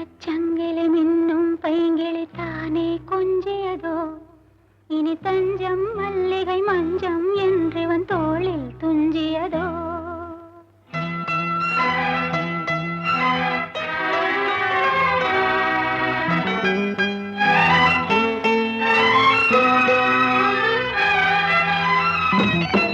தங்கச்சங்கிலி மின்னும் பைங்கிளி தானே கொஞ்சியதோ இனி தஞ்சம் மல்லிகை மஞ்சம் என்றிவன் தோளில் துஞ்சியதோ Thank you.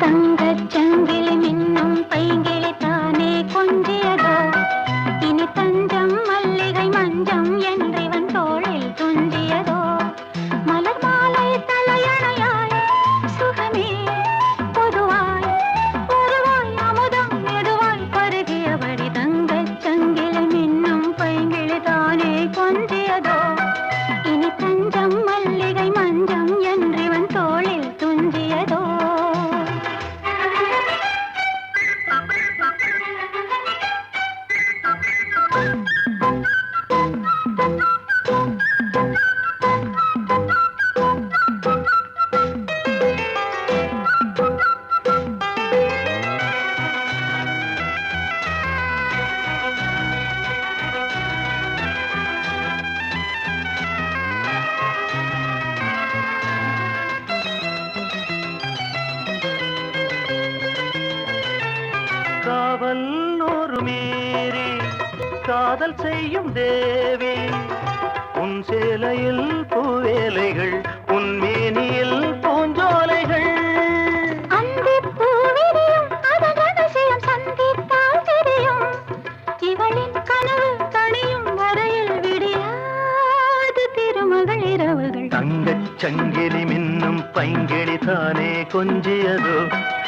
தங்க அவள் ஒரு மீறி காதல் செய்யும் தேவி. உன் சேலையில் பூவேலைகள் உன் மேனியில் பூஞ்சோலைகள். தங்கச் சங்கிலி மின்னும் பைங்கிழி தானே கொஞ்சியதோ?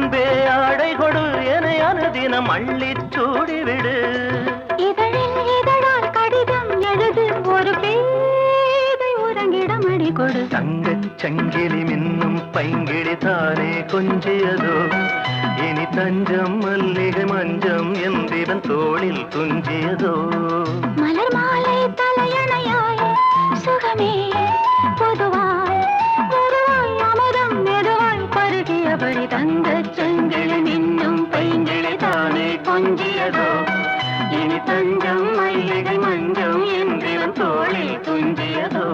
அன்பே ஆடை கொடு என அனுதினம் அள்ளி சூடிவிடு. இதழில் இதழால் கடிதம் எழுது ஒரு பேதை உறங்கிடம் அடி கொடு. தங்க சங்கிலி மின்னும் பைங்கிழி தானே கொஞ்சியதோ. இனி தஞ்சம் மல்லிகை மஞ்சம் என்றிவன் தோளில் துஞ்சியதோ. மலர் மாலை தலையணையாய் சுகமே பொதுவாய் அமுதம் மெதுவாய் பருகியபடி தங்கள் மங்கியதோ இனி தஞ்சம் மல்லிகை மஞ்சம் என்றிலும் தோளில் துஞ்சியதோ?